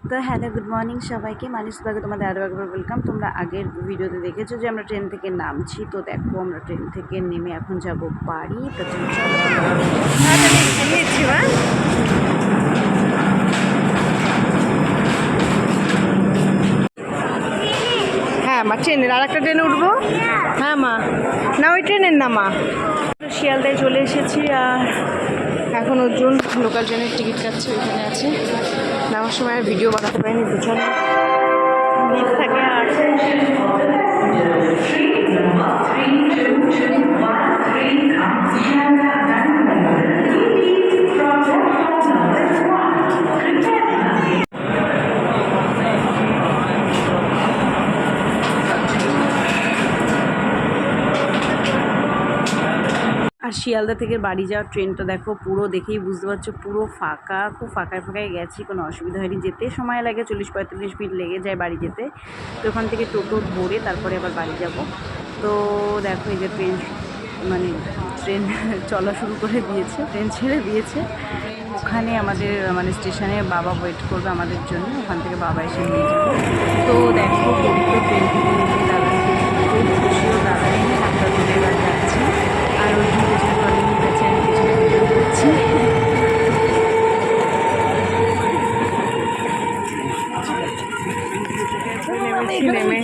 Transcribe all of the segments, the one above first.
তো hello, good morning সবাইকে। মানুষ বাগে, তোমাদের আরও একবার ওয়েলকাম তোমরা আগের ভিডিওতে দেখেছ যে আমরা ট্রেন থেকে নামছি। তো দেখো, আমরা ট্রেন থেকে নেমে এখন যাব বাড়ি। তো হ্যাঁ মা, ট্রেনের ট্রেনে উঠবো? হ্যাঁ মা। না, ওই ট্রেনের না মা। শিয়ালদায় চলে এসেছি আর এখন অর্জুন লোকাল ট্রেনের টিকিট কাটছে, ওইখানে আছে। নামার সময় আর ভিডিও বানাতে পারিনি পিছনে ভিড় থাকে আর আর শিয়ালদা থেকে বাড়ি যাওয়ার ট্রেনটা দেখো পুরো দেখেই বুঝতে পারছ, পুরো ফাঁকা, খুব ফাঁকায় ফাঁকায় গেছি, কোনো অসুবিধা হয়নি। যেতে সময় লাগে চল্লিশ পঁয়তাল্লিশ মিনিট লেগে যায় বাড়ি যেতে। তো ওখান থেকে টোটো ধরে তারপরে আবার বাড়ি যাব। তো দেখো এই যে ট্রেন মানে ট্রেন চলা শুরু করে দিয়েছে ট্রেন ছেড়ে দিয়েছে। ওখানে আমাদের মানে স্টেশনে বাবা ওয়েট করবে আমাদের জন্য, ওখান থেকে বাবা এসে নিয়ে যাবে। তো দেখো পবিত্র ট্রেন থেকে নেমে দাদা খুব খুশিও দাদা এনে হাতটা ধরে এবার যাচ্ছে আর ওই পেছনে ট্রলি নিয়ে গেছে আমি পেছনে ভিডিও করছি নেমে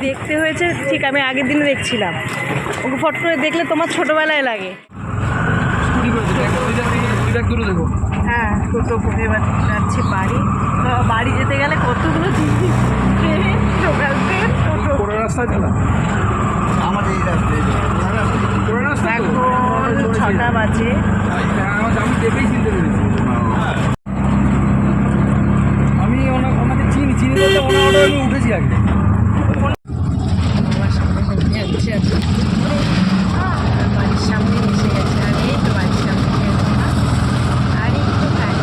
দেখতে হয়েছে ঠিক আমি আগের দিনে দেখছিলাম। ওকে ফট করে দেখলে তোমার ছোটোবেলায় লাগে। হ্যাঁ টোটো করে এবার যাচ্ছি বাড়ি। বাড়ি যেতে গেলে কতগুলো জিনিস ট্রেন লোকাল ট্রেন টোটো আমাদের এই রাস্তায় এখন ছটা বাজে। আমি দেখেই চিনতে পেরেছি আমি ওনা- ওনাকে চিনি চিনি বলতে ওনার অটো আমি উঠেছি আগে আমার সামনে হেঁটে যাচ্ছে আর কি। আর বাড়ির সামনে এসে গেছে আর এই তো বাড়ির সামনে গেছে না আর একটু গাড়ি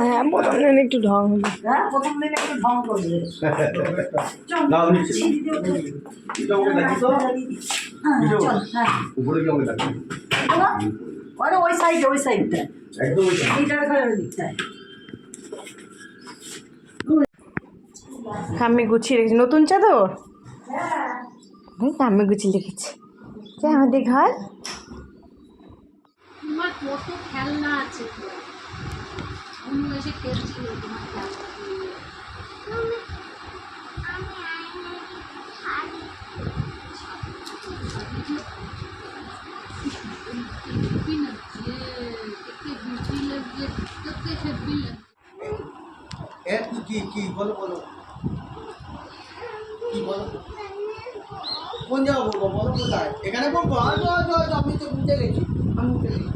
হ্যাঁ প্রথম দিন একটু ঢং হলো। ওই সাইডে ওই সাইডটা একদম এইটার ঘরের দিকটায়। আমি গুছিয়ে রেখেছি। নতুন চাদর? ওই তো আমি গুছিয়ে রেখেছি যে আমাদের ঘর? তোমার কত খেলনা আছে অন্য এসে খেলছিল কি? বলো বলো। কি বলো? কোন জায়গা বলব, বলো কোথায়? এখানে আমি তো বুঝে গেছি। আমি বুঝে গেছি।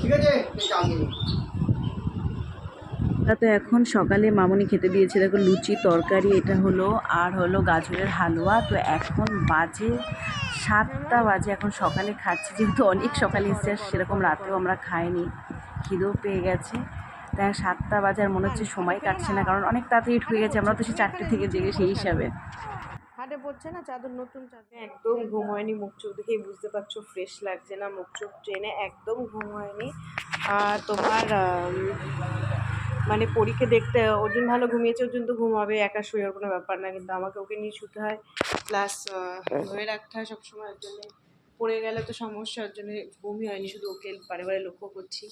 ঠিক আছে তো এখন সকালে মামনি খেতে দিয়েছে, দেখো লুচি তরকারি, এটা হলো, আর হলো গাজরের হালুয়া। তো এখন বাজে সাতটা বাজে, এখন সকালে খাচ্ছি, যেহেতু অনেক সকালে এসছে সেরকম রাতেও আমরা খাইনি, খিদেও পেয়ে গেছে। তাই সাতটা বাজার মনে হচ্ছে সময় কাটছে না কারণ অনেক তাড়াতাড়ি ঢুকে গেছে। আমরা তো সেই চারটে থেকে জেগে সেই হিসাবে। হাটে পড়ছে না? চাদর নতুন চাদর। একদম ঘুম হয়নি মুখ চোখ দেখেই বুঝতে পারছ ফ্রেশ লাগছে না মুখ চোখ ট্রেনে একদম ঘুম হয়নি। আর তোমার মানে পরীক্ষা দেখতে অর্জুন ভালো ঘুমিয়েছে অর্জুন তো ঘুমাবে একা শুয়ে কোনো ব্যাপার না কিন্তু আমাকে ওকে নিয়ে শুতে হয়। প্লাস ধরে রাখতে হয় সবসময় ওর জন্য। পড়ে গেলে তো সমস্যা ওর জন্য ঘুমই হয়নি, শুধু ওকে বারে বারে লক্ষ্য করছি।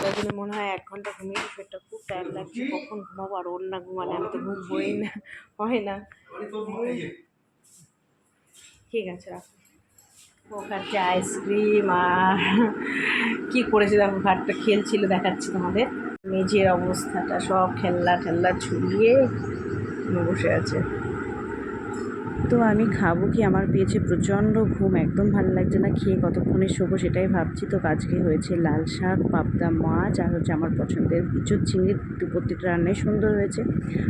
তার জন্য মনে হয় এক ঘণ্টা ঘুমিয়ে পেটটা খুব টায়ার লাগছে, কখন ঘুমাবো আর ওর না ঘুমালে আমি তো ঘুম হই না, হয় না। ঠিক আছে, রাখো। আইসক্রিম আর কী করেছে দেখো, ঘাটটা খেলছিল, দেখাচ্ছি তোমাদের। মেঝের অবস্থাটা সব খেলনা ঠেলনা ছুড়িয়ে বসে আছে। তো আমি খাব কি? আমার পেয়েছে প্রচণ্ড ঘুম, একদম ভালো লাগছে না। খেয়ে কতক্ষণে শোবো সেটাই ভাবছি। তো আজকে হয়েছে লাল শাক, পাবদা মাছ, আর হচ্ছে আমার পছন্দের ইঁচুর চিংড়ি। প্রত্যেকটা রান্নাই সুন্দর হয়েছে।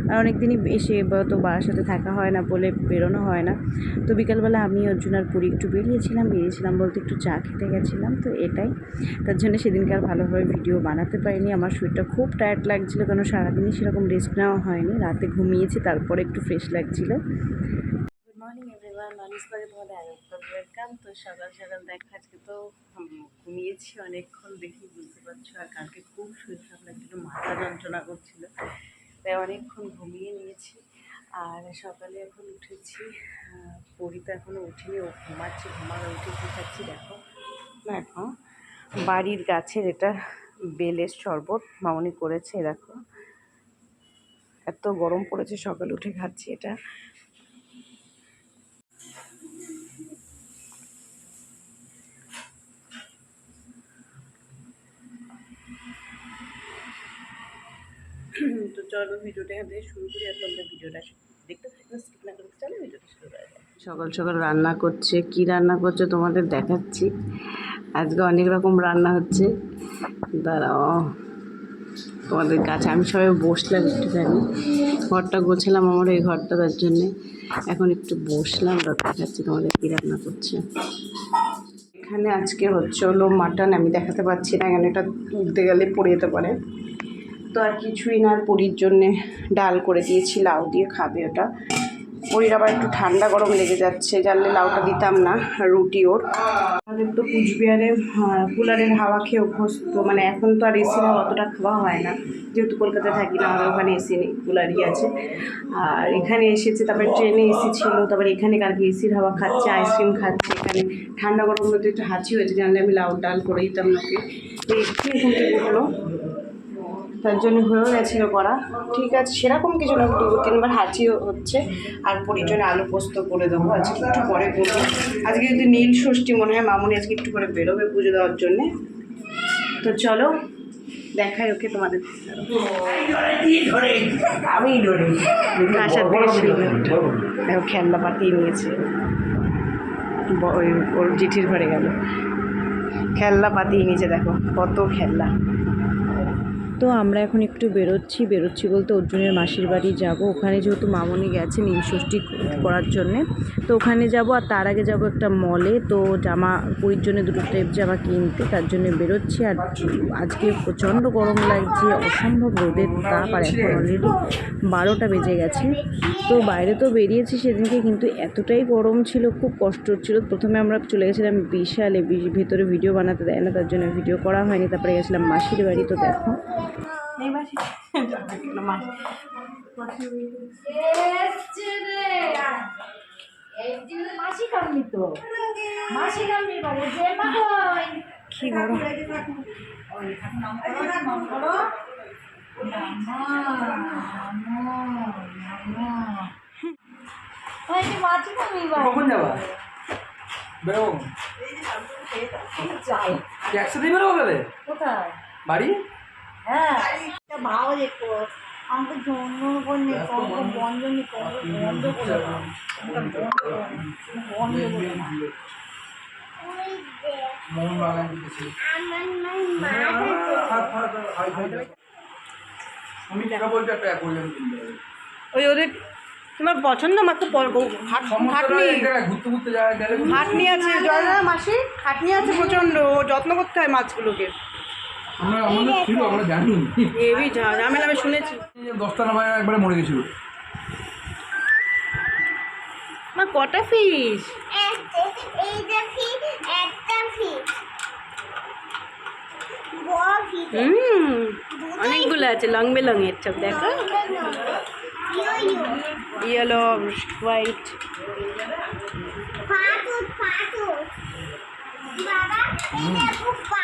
আর অনেক দিনই এসে তো বাবার সাথে থাকা হয় না বলে বেরোনো হয় না। তো বিকালবেলা আমি অর্জুন আর পুরী একটু বেরিয়েছিলাম। বেরিয়েছিলাম বলতে একটু চা খেতে গেছিলাম, তো এটাই। তার জন্য সেদিনকে আর ভালোভাবে ভিডিও বানাতে পারিনি। আমার শরীরটা খুব টায়ার্ড লাগছিল কারণ সারাদিনই সেরকম রেস্ট নেওয়া হয়নি। রাতে ঘুমিয়েছি, তারপরে একটু ফ্রেশ লাগছিল। তো সকাল সকাল তো ঘুমিয়েছি অনেকক্ষণ দেখি, বুঝতে পারছ, আর কালকে খুব মাথা যন্ত্রণা তাই অনেকক্ষণ ঘুমিয়ে নিয়েছি। আর সকালে এখন উঠেছি পরি তো এখনও উঠিনি, ও ঘুমাচ্ছে, ঘুমানো উঠে কী খাচ্ছি দেখো। দেখো, বাড়ির গাছের এটা বেলের শরবত, মামনি করেছে, দেখো। এত গরম পড়েছে, সকালে উঠে খাচ্ছি এটা। তো চলো ভিডিওটা এখান থেকে শুরু করি আর তোমরা ভিডিওটা দেখতে থাকবে স্কিপ না করতে চলো ভিডিওটা শুরু করা সকাল সকাল রান্না করছে, কি রান্না করছে তোমাদের দেখাচ্ছি। আজকে অনেক রকম রান্না হচ্ছে। দাঁড়াও, তোমাদের কাছে আমি সবাই বসলাম একটু জানি ঘরটা গোছালাম আমার এই ঘরটা তার জন্যে। এখন একটু বসলাম দেখাচ্ছি তোমাদের কী রান্না করছে। এখানে আজকে হচ্ছে হলো মাটন, আমি দেখাতে পারছি না, এখানে এটা তুলতে গেলে পড়ে যেতে পারে। তো আর কিছুই না, আর পরির জন্যে ডাল করে দিয়েছি, লাউ দিয়ে খাবে ওটা। পরির আবার একটু ঠান্ডা গরম লেগে যাচ্ছে, জানলে লাউটা দিতাম না, রুটি ওর। আমাদের তো কুচবিহারে কুলারের হাওয়া খেয়ে অভ্যস্ত মানে এখন তো আর এসি হাওয়া অতটা খাওয়া হয় না। যেহেতু কলকাতায় থাকি না, আমাদের ওখানে এসি নেই, কুলারই আছে। আর এখানে এসেছে, তারপরে ট্রেনে এসি ছিল, তারপরে এখানে কালকে এসির হাওয়া খাচ্ছে, আইসক্রিম খাচ্ছে, এখানে ঠান্ডা গরম মধ্যে একটু হাঁচি হয়েছে, জানলে আমি লাউ ডাল করে দিতাম না ওকে তো একটু থেকে উঠল। তার জন্য হয়েও গেছিল করা। ঠিক আছে, সেরকম কিছু না, দু তিনবার হাঁচিও হচ্ছে। আর পরিজনে আলু পোস্ত করে দেবো, আজকে একটু পরে করব। আজকে যদি নীল ষষ্ঠী মনে হয়, মামুনি আজকে একটু করে বেরোবে পুজো দেওয়ার জন্যে। তো চলো, দেখাই ওকে তোমাদের। আমি দেখো খেলনা পাতিয়ে নিয়েছে। ওই ওর জিঠির ঘরে গেল। খেলনা পাতিয়ে নিয়েছে, দেখো কত খেলনা। তো আমরা এখন একটু বেরোচ্ছি বেরোচ্ছি বলতে অর্জুনের মাসির বাড়ি যাব। ওখানে যেহেতু মামনি গেছে নীলষষ্ঠী করার জন্যে, তো ওখানে যাব আর তার আগে যাব একটা মলে। তো জামা পুরীর জন্য দুটো স্টেপ জামা কিনতে, তার জন্য বেরোচ্ছি। আর আজকে প্রচণ্ড গরম লাগছে, অসম্ভব রোদের তাপ, আর এখন অলরেডি বারোটা বেজে গেছে। তো বাইরে তো বেরিয়েছি সেদিনকে, কিন্তু এতটাই গরম ছিল, খুব কষ্ট হচ্ছিল। প্রথমে আমরা চলে গেছিলাম বিশালে ভেতরে ভিডিও বানাতে দেয় না, তার জন্য ভিডিও করা হয়নি। তারপরে গেছিলাম মাসির বাড়ি, তো দেখো। এই মাসি কেন মাসি মাসি কামনি তো। মাসি কামনি বাড়ি যে মা কই কি গরম ওই যে মাসি কামনি বাড়ি কখন যাবা? বেরোবো। একসাথেই বেরোবো গেলে কোথায়? বাড়ি? হ্যাঁ। ভালো দেখো আমাকে জন্য বন্ধ নি বন্ধ করে বন্ধ করে ওই ওদের তোমার পছন্দ মাত্র খাটনি। আছে মাসি? খাটনি আছে প্রচণ্ড। ও যত্ন করতে হয় মাছগুলোকে। আমরা আমাদের ছিল আমরা জানি হেভি ঝামেলা আমি শুনেছি। দশটা নামায় একবারে মরে গেছিল। মা কটা ফিস অনেকগুলো আছে লং বেলংয়ের সব দেখো। ইয়েলো। হোয়াইট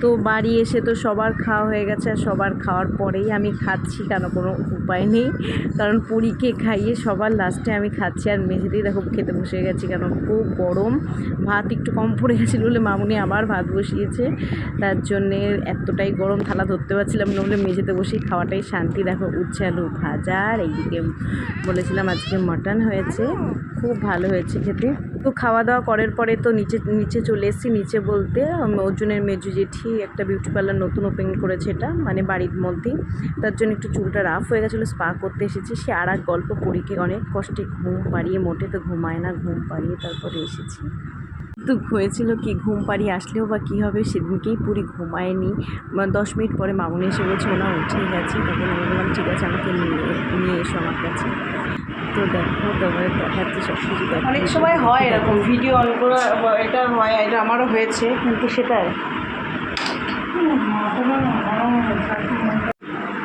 তো বাড়ি এসে তো সবার খাওয়া হয়ে গেছে আর সবার খাওয়ার পরেই আমি খাচ্ছি কেন? কোনো উপায় নেই। কারণ পুরীকে খাইয়ে সবার লাস্টে আমি খাচ্ছি। আর মেঝেতেই দেখো খেতে বসে গেছি কেন? খুব গরম। ভাত একটু কম পড়ে গেছিল বলে মামুনি আবার ভাত বসিয়েছে। তার জন্যে এতটাই গরম, থালা ধরতে পারছিলাম না বলে মেঝেতে বসেই খাওয়াটাই শান্তি। দেখো উচ্ছে আলু ভাজা। আর এইদিকে বলেছিলাম আজকে মাটন হয়েছে। খুব ভালো হয়েছে খেতে। তো খাওয়া দাওয়া করার পরে তো নিচে নিচে চলে এসেছি, নিচে বলতে অর্জুনের মেজু জেঠি একটা বিউটি পার্লার নতুন ওপেন করেছে এটা মানে বাড়ির মধ্যেই তার জন্য একটু চুলটা রাফ হয়ে গেছিল স্পা করতে এসেছি। সে আর এক গল্প পরীকে অনেক কষ্টে ঘুম পাড়িয়ে, মোটে তো ঘুমায় না, ঘুম পাড়িয়ে তারপরে এসেছি। তো হয়েছিল কি, ঘুম পাড়িয়ে আসলেও বা কী হবে সেদিনকেই পুরি ঘুমায়নি। দশ মিনিট পরে মামুনি এসে বলছে, ওনা উঠে গেছে। তখন আমি বললাম, ঠিক আছে, আমাকে নিয়ে নিয়ে এসো আমার কাছে। তো দেখো তোমার দেখাচ্ছি সব কিছু দেখো অনেক সময় হয় এরকম ভিডিও অন করা এটা হয় এটা আমারও হয়েছে কিন্তু সেটাই।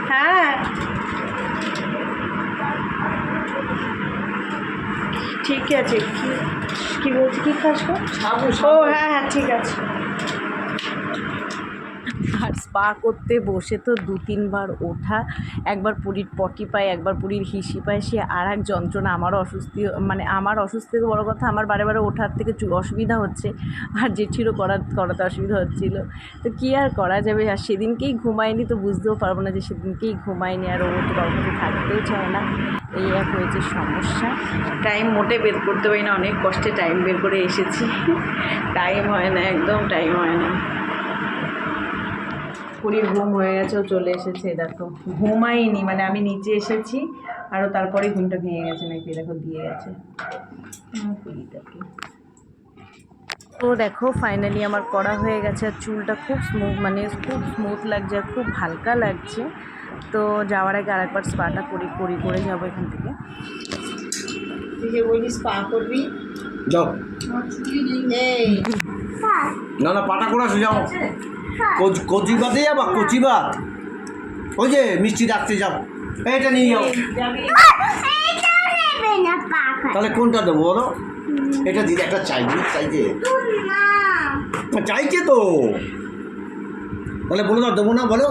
হ্যাঁ। ঠিক আছে কি কি বলছি কি খাস? ও হ্যাঁ হ্যাঁ ঠিক আছে। স্পা করতে বসে তো দু তিনবার ওঠা, একবার পুরীর পটি পায়, একবার পুরীর হিসি পায়, সে আর এক যন্ত্রণা। আমারও অস্বস্তি মানে আমার অসুস্থ বড়ো কথা, আমার বারে বারে ওঠার থেকে অসুবিধা হচ্ছে। আর জেঠিরও করার করাতে অসুবিধা হচ্ছিল। তো কী আর করা যাবে? আর সেদিনকেই ঘুমায়নি তো বুঝতেও পারব না যে সেদিনকেই ঘুমায়নি আর ও তো কাছে থাকতেও চায় না। এই এক হয়েছে সমস্যা। টাইম মোটে বের করতে পারি না, অনেক কষ্টে টাইম বের করে এসেছি। টাইম হয় না, একদম টাইম হয় না। পুরীর ঘুম হয়ে গেছে ও চলে এসেছে দেখো। ঘুমাইনি মানে আমি নিচে এসেছি আরও তারপরে ঘুমটা ভেঙে গেছে নাকি দেখো দিয়ে গেছে। পুরীটাকে তো দেখো ফাইনালি আমার করা হয়ে গেছে আর চুলটা খুব স্মুথ মানে খুব স্মুথ লাগছে আর খুব হালকা লাগছে। তো যাওয়ার আগে আর একবার স্পাটা করি করি করে যাব এখান থেকে। তুই যে স্পা করবি? যাও। না না পাটা করে আসো যাও। কচি কচি ভাতে যাবা? কচি ভাত? ওই যে মিষ্টি রাখতে যাব এটা নিয়ে যাও। তাহলে কোনটা দেবো বলো? এটা দিদি একটা চাইছে। চাইছে চাইছে তো। তাহলে বলে না দেবো না বলো?